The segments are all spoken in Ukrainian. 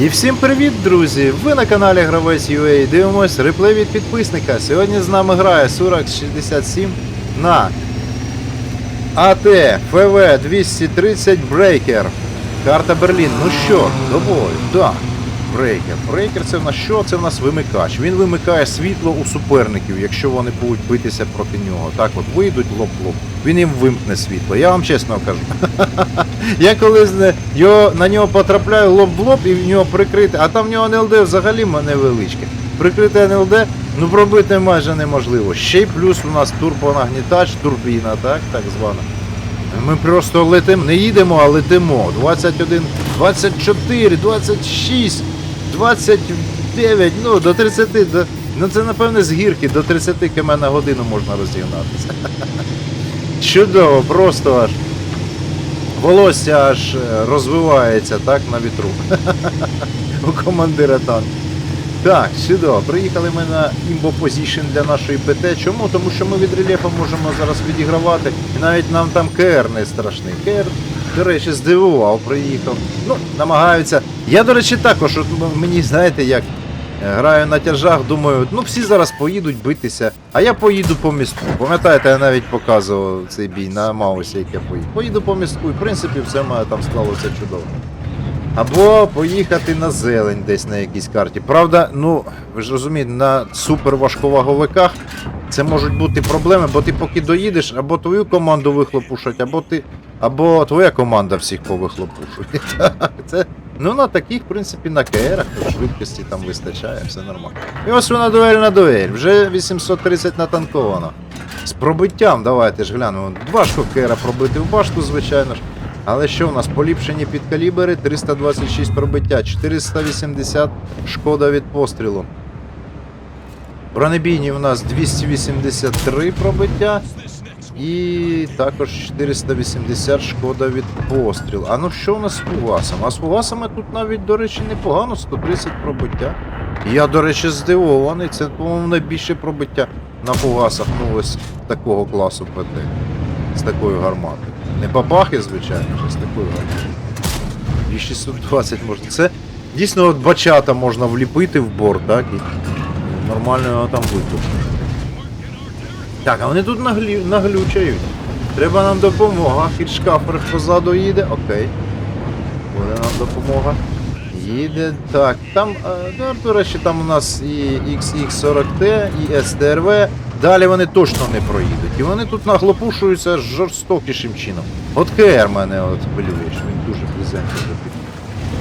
І всім привіт, друзі! Ви на каналі Гравець UA. Дивимось реплей від підписника. Сьогодні з нами грає Сурак 67 на АТ ФВ 230 Breaker. Карта Берлін. Ну що, до бою, да. Брейкер. Брейкер це в нас що? Це в нас вимикач. Він вимикає світло у суперників, якщо вони будуть битися проти нього. Так от вийдуть лоб-лоб. Він їм вимкне світло. Я вам чесно кажу. Я колись його, на нього потрапляю лоб в лоб і в нього прикрити, а там в нього НЛД взагалі невеличке. Прикрите НЛД, ну пробити майже неможливо. Ще й плюс у нас турбонагнітач, турбіна, так, так звана. Ми просто летимо, не їдемо, а летимо. 21, 24, 26, 29, ну до 30, до, ну це напевне з гірки, до 30 км на годину можна розігнатися. Чудово, просто аж. Волосся аж е, розвивається так на вітру. У командира танку. Так, чудово. Приїхали ми на Position для нашої ПТ. Чому? Тому що ми від рельєфа можемо зараз відігравати. І навіть нам там КР не страшний. КР, до речі, здивував, приїхав. Ну, намагаються. Я, до речі, також, от мені, знаєте, як граю на тяжах, думаю, ну всі зараз поїдуть битися, а я поїду по місту. Пам'ятаєте, я навіть показував цей бій на Маусі, як я поїду. Поїду по місту, і в принципі все мене там склалося чудово. Або поїхати на зелень десь на якійсь карті. Правда, ну ви ж розумієте, на суперважковаговиках це можуть бути проблеми, бо ти поки доїдеш, або твою команду вихлопушать, або ти, або твоя команда всіх повихлопушує. Це, ну на таких, в принципі, на КРах швидкості там вистачає, все нормально. І ось вона дуель на дуель. Вже 830 натанковано. З пробиттям, давайте ж глянемо. Важко КРа пробити в башту, звичайно ж. Але що у нас? Поліпшені підкалібери, 326 пробиття, 480 шкода від пострілу. Бронебійні у нас 283 пробиття. І також 480 шкода від пострілу. А ну що у нас з фугасом? А з фугасами тут навіть, до речі, непогано, 130 пробиття. Я, до речі, здивований. Це, по-моєму, найбільше пробиття на фугасах, ну ось такого класу ПТ. З такою гарматою. Не бабахи, звичайно, ж, з такою гарматою. 2620 можна. Це дійсно от бачата можна вліпити в борт, так? І нормально його там витопити. Так, а вони тут наглю... наглючають. Треба нам допомога. Хітшкафер позаду їде, окей. Буде нам допомога. Їде. Так, там, е, да, до речі, там у нас і XX40T, і STRV. Далі вони точно не проїдуть. І вони тут наглопушуються жорстокішим чином. От КР мене от хвилює, він дуже близенько вже.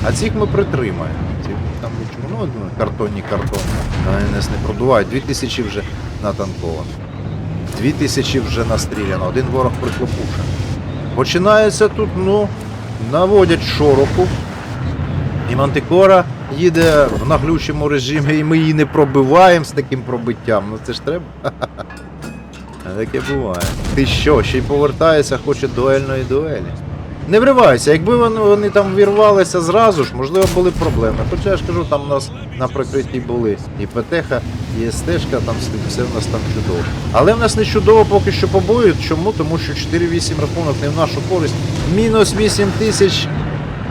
А цих ми притримаємо. Ці там нічого, ну, картонні картони. Вони нас не продувають. 2000 вже натанковано. 2000 вже настріляно, один ворог прихлопушений. Починається тут, ну, наводять шороху. І Мантикора їде в наглючому режимі, і ми її не пробиваємо з таким пробиттям. Ну це ж треба. Таке буває. Ти що, ще й повертається, хоче дуельної дуелі. Не вривайся, якби вони, вони там вірвалися зразу ж, можливо, були проблеми. Хоча я ж кажу, там у нас на прикритті були і ПТХ, і СТшка, там все в нас там чудово. Але в нас не чудово поки що по. Чому? Тому що 4-8 рахунок не в нашу користь. Мінус 8 тисяч.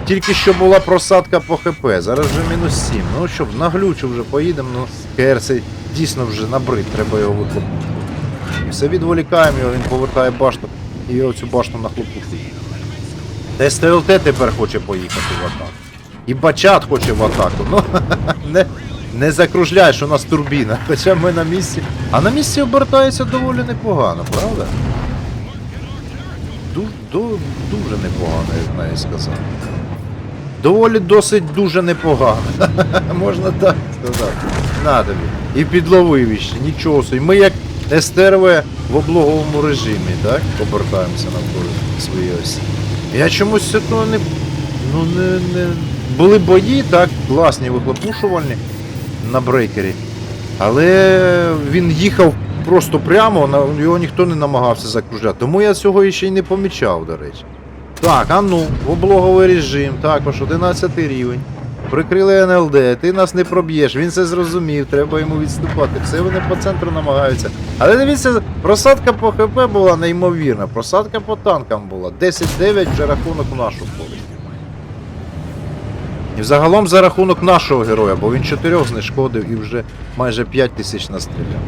Тільки що була просадка по ХП, зараз вже мінус 7. Ну що, наглючу вже поїдемо, ну КР цей дійсно вже набрид, треба його вихлопити. І все відволікаємо його, він повертає башту і його цю башту нахлопушує. Та СТЛТ тепер хоче поїхати в атаку. І Бачат хоче в атаку. Ну, не, не закружляй, у нас турбіна. Хоча ми на місці. А на місці обертається доволі непогано, правда? Ду, ду, дуже непогано, я б навіть сказав. Доволі досить дуже непогано. Можна так сказати. На тобі. І підловив іще, нічого собі. Ми як СТРВ в облоговому режимі, так? Обертаємося навколо своєї осі. Я чомусь то не. Ну не, не. Були бої, так, класні вихлопушувальні на брейкері. Але він їхав просто прямо, його ніхто не намагався закружляти. Тому я цього ще й не помічав, до речі. Так, а ну, облоговий режим, також 11 рівень. Прикрили НЛД, ти нас не проб'єш, він це зрозумів, треба йому відступати. Все вони по центру намагаються. Але дивіться, просадка по ХП була неймовірна, просадка по танкам була. 10-9 вже рахунок в нашу користь. І взагалом за рахунок нашого героя, бо він чотирьох знешкодив і вже майже 5 тисяч настріляв.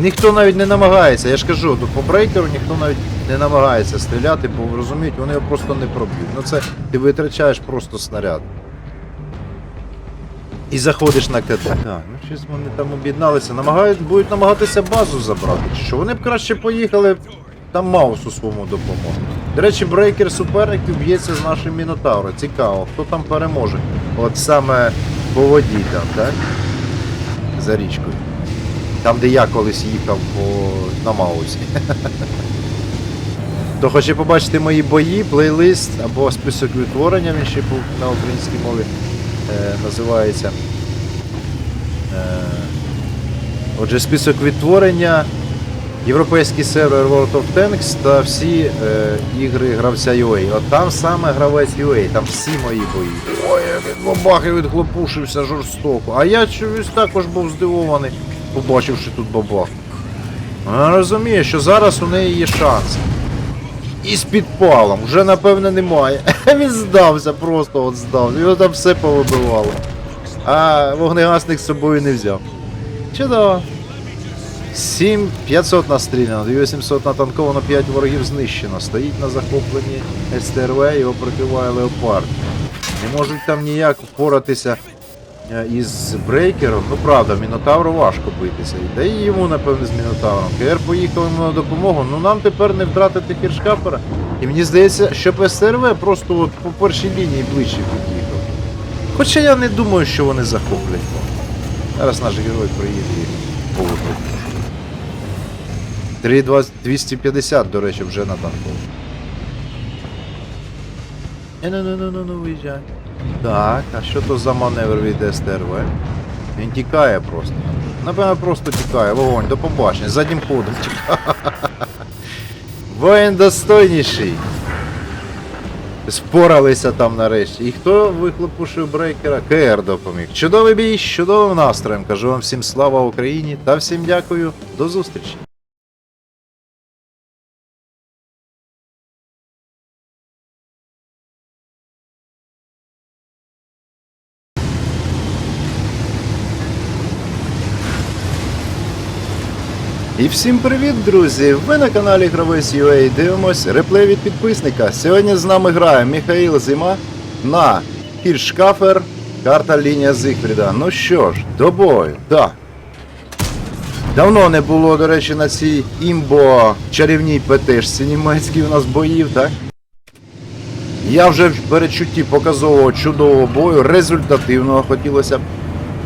Ніхто навіть не намагається, я ж кажу, тут по брейкеру ніхто навіть не намагається стріляти, бо розуміють, вони його просто не проб'ють. Ну це ти витрачаєш просто снаряд. І заходиш на КД. Так, ну щось вони там об'єдналися, намагають, будуть намагатися базу забрати. Що? Вони б краще поїхали там Маусу своєму допомогу. До речі, брейкер суперників б'ється з нашим Мінотавром. Цікаво, хто там переможе. От саме по воді там, так? За річкою. Там, де я колись їхав по... на Маусі. Хто хоче побачити мої бої, плейлист або список відтворення, він ще був на українській мові називається. Е, отже, список відтворення, європейський сервер World of Tanks та всі е, ігри гравця UA. От там саме гравець UA, там всі мої бої. Ой, як бабахи відхлопушився жорстоко. А я чомусь також був здивований, побачивши тут бабах. Вона розуміє, що зараз у неї є шанс. І з підпалом, вже напевне немає. Він здався, просто от здався. Його там все повибивало. А вогнегасник з собою не взяв. Чудово. 7500 настріляно, 2800 натанковано, 5 ворогів знищено. Стоїть на захопленні СТРВ, його прикриває Леопард. Не можуть там ніяк впоратися із брейкером. Ну правда, Мінотавру важко битися. Та і йому, напевне, з Мінотавром. КР поїхав йому на допомогу. Ну нам тепер не втратити Хіршкапера. І мені здається, щоб СТРВ просто от по першій лінії ближче під'їхав. Хоча я не думаю, що вони захоплять. Зараз наш герой приїде і поводить. 3250, до речі, вже на танку. Е, ну ну ну ну ну виїжджай. Так, а що то за маневр від СТРВ? Він тікає просто. Напевно, просто тікає. Вогонь, до побачення, заднім ходом тікає. Воїн достойніший. Споралися там нарешті. І хто вихлопушив брейкера? КР допоміг. Чудовий бій чудовим настроєм. Кажу вам всім слава Україні та всім дякую. До зустрічі. Всім привіт, друзі! Ви на каналі Гравець дивимось реплей від підписника. Сьогодні з нами грає Михаїл Зима на Хіршкафер, карта лінія Зигфріда. Ну що ж, до бою, так. Давно не було, до речі, на цій імбо чарівній ПТшці німецькій у нас боїв, так? Я вже в передчутті показового чудового бою, результативного хотілося б.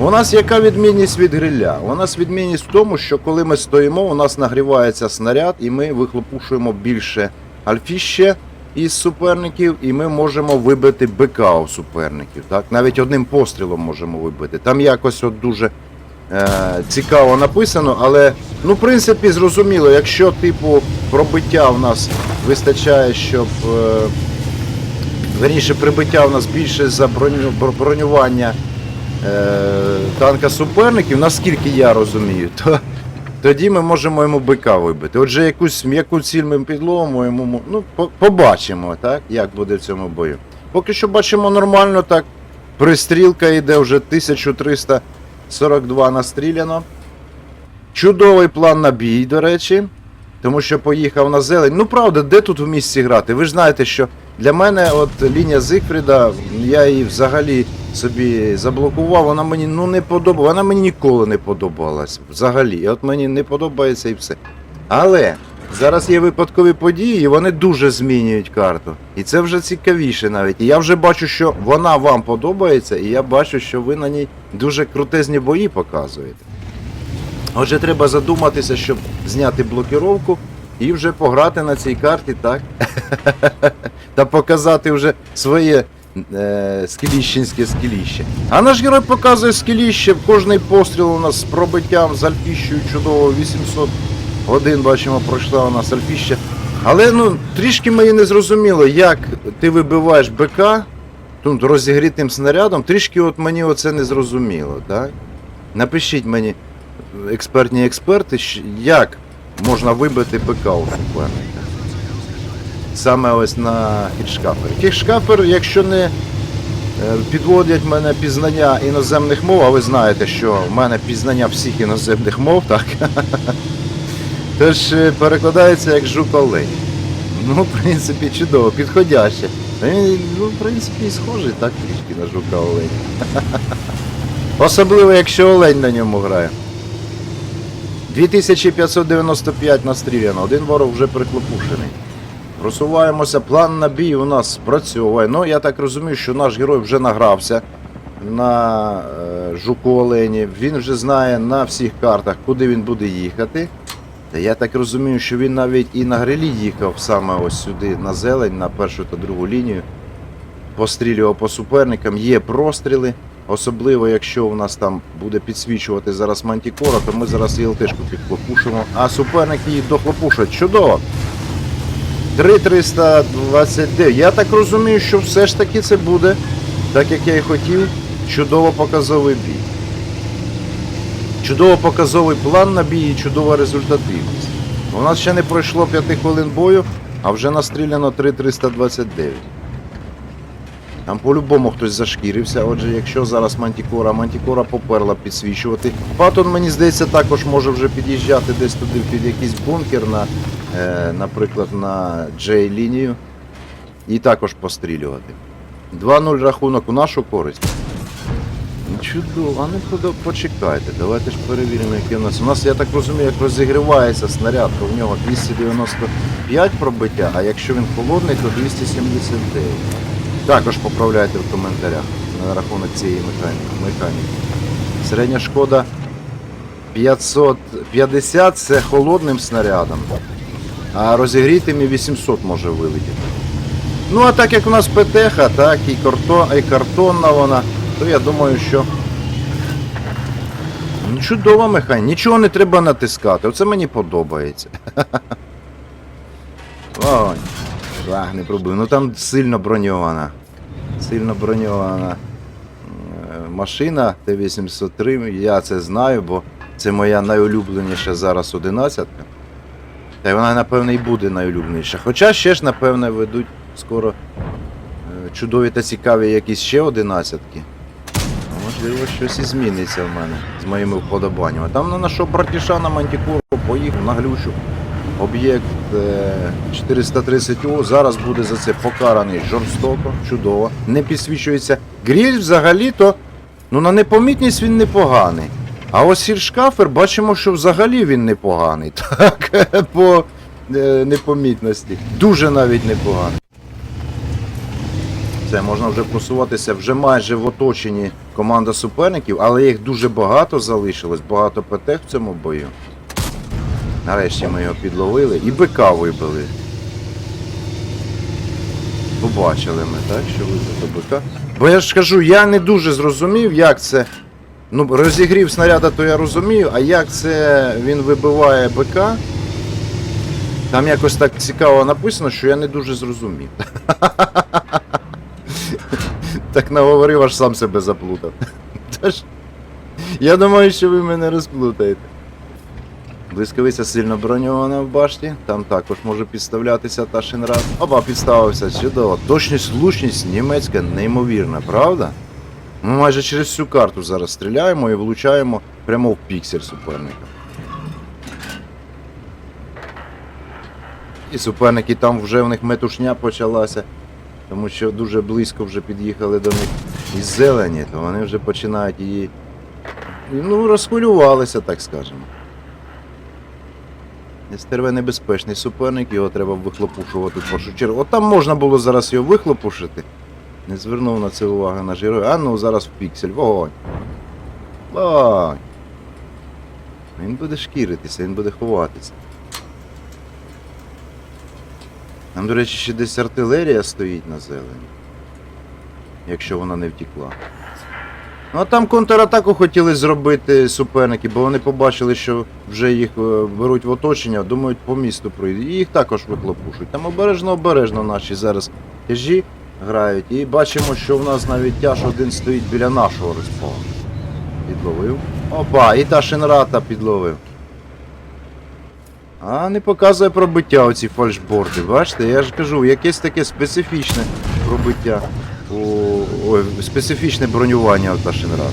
У нас яка відмінність від гриля? У нас відмінність в тому, що коли ми стоїмо, у нас нагрівається снаряд, і ми вихлопушуємо більше альфіще із суперників, і ми можемо вибити БК у суперників. Так? Навіть одним пострілом можемо вибити. Там якось от дуже е, цікаво написано, але ну, в принципі, зрозуміло, якщо типу пробиття в нас вистачає, щоб. Е, Верніше, прибиття у нас більше за броню, бронювання танка суперників, наскільки я розумію, то тоді ми можемо йому бика вибити. Отже, якусь м'яку ціль ми підловимо, йому мо- ну, побачимо, так, як буде в цьому бою. Поки що бачимо нормально, так. Пристрілка йде вже 1342 настріляно. Чудовий план на бій, до речі. Тому що поїхав на зелень. Ну правда, де тут в місці грати? Ви ж знаєте, що для мене от лінія Зигфріда, я її взагалі собі заблокував, вона мені ну не подобала, вона мені ніколи не подобалась. Взагалі. От мені не подобається і все. Але зараз є випадкові події, і вони дуже змінюють карту. І це вже цікавіше навіть. І я вже бачу, що вона вам подобається, і я бачу, що ви на ній дуже крутезні бої показуєте. Отже, треба задуматися, щоб зняти блокіровку і вже пограти на цій карті, так? Та показати вже своє е, скіліщенське скіліще. А наш герой показує скіліще, кожний постріл у нас з пробиттям, з альфіщею чудово, 800 годин, бачимо, пройшла у нас альфіща. Але ну, трішки мені не зрозуміло, як ти вибиваєш БК тут розігрітим снарядом, трішки от мені оце не зрозуміло, так? Напишіть мені експертні експерти, як можна вибити БК у суперника. Саме ось на хітшкафері. Хітшкафер, якщо не Е, Підводять мене пізнання іноземних мов, а ви знаєте, що в мене пізнання всіх іноземних мов, так? Тож е, перекладається як жук олень. Ну, в принципі, чудово, підходяще. Ну, в принципі, схожий так трішки на жука олень. Особливо, якщо олень на ньому грає. 2595 настріляно, один ворог вже приклопушений. Просуваємося, план на бій у нас спрацьовує. Ну, я так розумію, що наш герой вже награвся на е, жуку Олені. Він вже знає на всіх картах, куди він буде їхати. Та я так розумію, що він навіть і на грилі їхав саме ось сюди, на зелень, на першу та другу лінію. Пострілював по суперникам, є простріли. Особливо, якщо у нас там буде підсвічувати зараз мантікора, то ми зараз і ЛТшку підхлопушимо. А суперники їх дохлопушать. Чудово! 3329. Я так розумію, що все ж таки це буде, так як я і хотів, чудово показовий бій. Чудово показовий план на бій і чудова результативність. У нас ще не пройшло 5 хвилин бою, а вже настріляно 3329. Там по-любому хтось зашкірився. Отже, якщо зараз Мантікора, Мантікора поперла підсвічувати. Патон, мені здається, також може вже під'їжджати десь туди під якийсь бункер, на, е, наприклад, на J-лінію. І також пострілювати. 2-0 рахунок у нашу користь. Ну, Чудово, а ну почекайте, давайте ж перевіримо, яке у нас. У нас, я так розумію, як розігрівається снаряд, то в нього 295 пробиття, а якщо він холодний, то 279. Також поправляйте в коментарях на рахунок цієї механі- механіки. Середня шкода 550 це холодним снарядом, а розігрітим і 800 може вилетіти. Ну а так як у нас ПТХ, так і, карто, і картонна вона, то я думаю, що. Ну, Чудова механіка, нічого не треба натискати, оце мені подобається. Ой, жах, не пробив. Ну там сильно броньована. Сильно броньована е, машина Т-803, я це знаю, бо це моя найулюбленіша зараз 11. Та й вона, напевне, і буде найулюбленіша. Хоча ще ж, напевне, ведуть скоро е, чудові та цікаві якісь ще одинадцятки. Можливо, щось і зміниться в мене з моїми вподобаннями. Там на нашого братіша на Мантікору поїхав на глючу. Об'єкт е, 430О зараз буде за це покараний жорстоко, чудово. Не підсвічується. Гріль взагалі-то, ну на непомітність він непоганий. А ось сіршкафер бачимо, що взагалі він непоганий. Так, по е, непомітності. Дуже навіть непоганий. Це можна вже просуватися вже майже в оточенні команда суперників, але їх дуже багато залишилось, багато ПТ в цьому бою. Нарешті ми його підловили і бика вибили. Побачили ми, так, що вибито бика. Бо я ж кажу, я не дуже зрозумів, як це. Ну, розігрів снаряда, то я розумію, а як це він вибиває бика. Там якось так цікаво написано, що я не дуже зрозумів. Так наговорив, аж сам себе заплутав. Я думаю, що ви мене розплутаєте. Блискавиця сильно броньована в башті, там також може підставлятися та шинрад. Оба підставився, чудово. Точність, влучність німецька неймовірна, правда? Ми майже через всю карту зараз стріляємо і влучаємо прямо в піксель суперника. І суперники там вже в них метушня почалася, тому що дуже близько вже під'їхали до них із зелені, то вони вже починають її. Ну, розхвилювалися, так скажемо. СТРВ небезпечний суперник, його треба вихлопушувати в першу чергу. От там можна було зараз його вихлопушити. Не звернув на це увагу наш герой. А ну зараз в піксель. Вогонь. Вогонь. Він буде шкіритися, він буде ховатися. Там, до речі, ще десь артилерія стоїть на зелені. Якщо вона не втекла. Ну а там контратаку хотіли зробити суперники, бо вони побачили, що вже їх е, беруть в оточення, думають по місту пройдуть. І їх також вихлопушують. Там обережно-обережно наші зараз тяжі грають. І бачимо, що в нас навіть тяж один стоїть біля нашого респауну. Підловив. Опа, і та шинрата підловив. А не показує пробиття оці фальшборди. Бачите, я ж кажу, якесь таке специфічне пробиття. у- специфічне бронювання Алташинрад.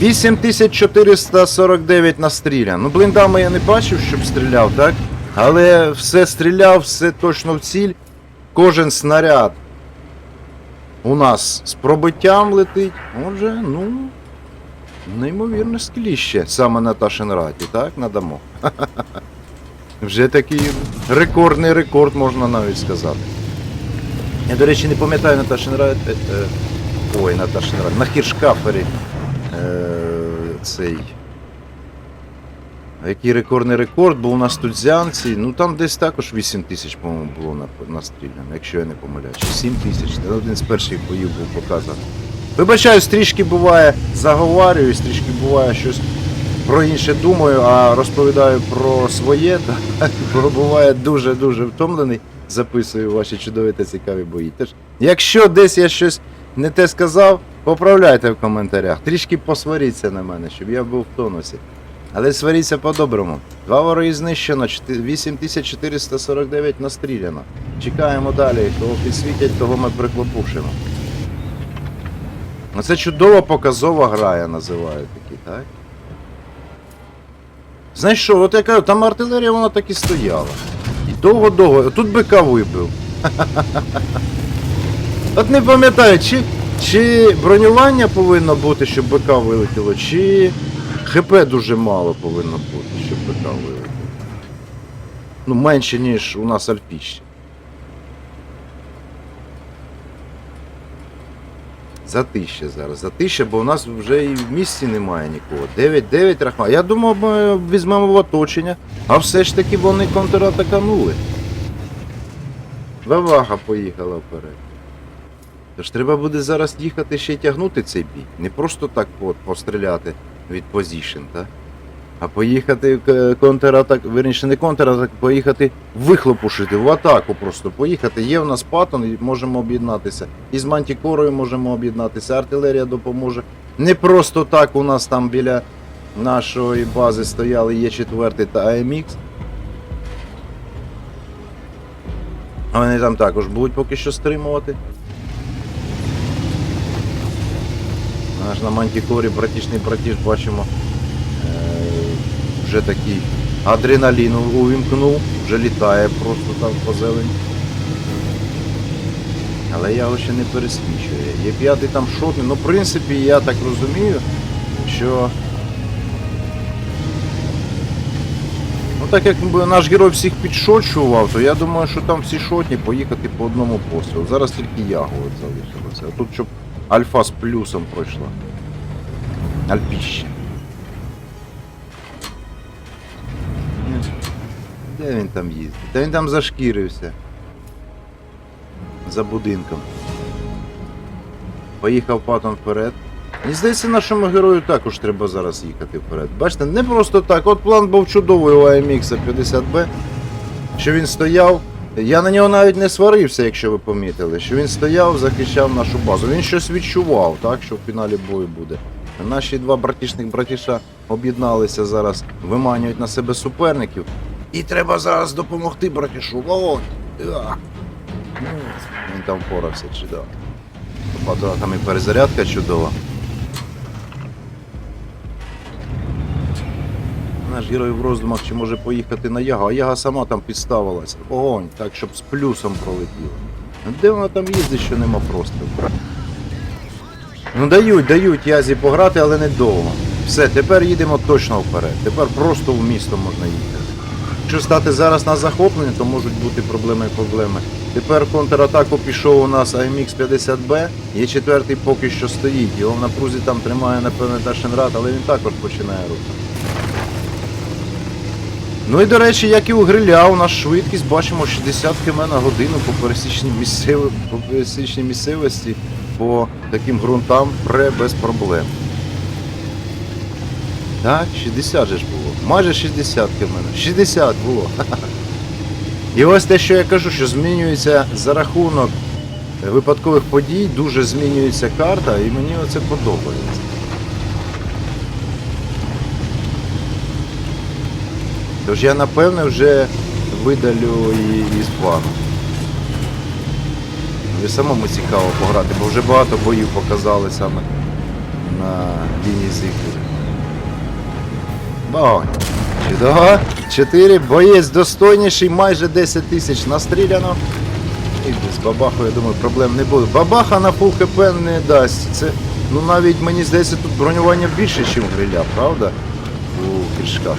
8449 настрілян. Ну, блиндами я не бачив, щоб стріляв, так? Але все стріляв, все точно в ціль. Кожен снаряд у нас з пробиттям летить. Отже, ну. Неймовірне скіліще саме на Ташенраті, так? Надамо. Вже такий рекордний рекорд, можна навіть сказати. Я, до речі, не пам'ятаю на Ташенраті. Ой, на Ташенраті. На Хіршкафері. Е, цей. Який рекордний рекорд, бо у нас тут зянці, ну там десь також 8 тисяч, по-моєму, було настріляно, якщо я не помиляюсь. 7 тисяч, це один з перших боїв був показаний. Вибачаю, трішки буває заговарююсь, трішки буває щось про інше думаю, а розповідаю про своє, бо буває дуже-дуже втомлений, записую ваші чудові та цікаві бої. Тож, якщо десь я щось не те сказав, поправляйте в коментарях. Трішки посваріться на мене, щоб я був в тонусі. Але сваріться по-доброму. Два вороги знищено, 8449 настріляно. Чекаємо далі. Кого підсвітять, того ми приклопушимо. Це чудова показова гра, я називаю такі, так? Знаєш що, от я кажу, там артилерія вона так і стояла. І довго-довго. Тут бика вибив. От не пам'ятаю, чи, чи бронювання повинно бути, щоб БК вилетіло, чи ХП дуже мало повинно бути, щоб БК вилетіло. Ну, менше, ніж у нас альпіще. За тисяча зараз. За тисяча, бо у нас вже і в місті немає нікого. 9-9 рахма. Я думав, ми візьмемо в оточення, а все ж таки вони контратаканули. Вавага поїхала вперед. Тож треба буде зараз їхати ще тягнути цей бій. Не просто так постріляти від позішн, так? А поїхати контратак, верніше не контратак, поїхати вихлопушити, в атаку просто поїхати. Є в нас патон, можемо об'єднатися. І з мантікорою можемо об'єднатися, артилерія допоможе. Не просто так у нас там біля нашої бази стояли Є4 та AMX. А Вони там також будуть поки що стримувати. Наш на мантікорі братішний братіш бачимо. Е, вже такий адреналін увімкнув, вже літає просто там по зелені. Але я його ще не пересвічую. Є п'ятий там шотний, ну в принципі я так розумію, що. Ну так як наш герой всіх підшочував, то я думаю, що там всі шотні поїхати по одному пострілу. Зараз тільки ягу от залишилося. А тут щоб альфа з плюсом пройшла. Альпіще. Де він там їздить? Та він там зашкірився. За будинком. Поїхав патон вперед. Мені здається, нашому герою також треба зараз їхати вперед. Бачите, не просто так. От план був чудовий у AMX 50B. Що він стояв. Я на нього навіть не сварився, якщо ви помітили. Що він стояв, захищав нашу базу. Він щось відчував, так, що в фіналі бою буде. Наші два братішних братіша об'єдналися зараз, виманюють на себе суперників. І треба зараз допомогти братішу. Вогонь! Ну, Він там впорався чудово. Патра там і перезарядка чудова. Наш герой в роздумах чи може поїхати на Яга, а Яга сама там підставилася. Огонь, так, щоб з плюсом пролетіло. Ну, Де вона там їздить, що нема прострілу? Ну дають, дають Язі пограти, але недовго. Все, тепер їдемо точно вперед. Тепер просто в місто можна їхати. Якщо стати зараз на захоплення, то можуть бути проблеми і проблеми. Тепер контратаку пішов у нас AMX 50B, є четвертий поки що стоїть. Його в напрузі там тримає, напевне, Дашенрад, але він також починає рухати. Ну і до речі, як і у гриля, у нас швидкість бачимо 60 км на годину по пересічній місцевості, по пересічній місцевості, по таким ґрунтам пре без проблем. Так, 60 же ж було. Майже 60 км. 60 було. І ось те, що я кажу, що змінюється за рахунок випадкових подій, дуже змінюється карта, і мені оце подобається. Тож я напевне вже видалю і із плану. І самому цікаво пограти, бо вже багато боїв показали саме на лінії зіткнення. Вогонь. Чудово. 4. Боєць достойніший, майже 10 тисяч настріляно. І з бабахою, я думаю, проблем не буде. Бабаха на фул хп не дасть. Це, ну навіть мені здається, тут бронювання більше, ніж гриля, правда? У кишках.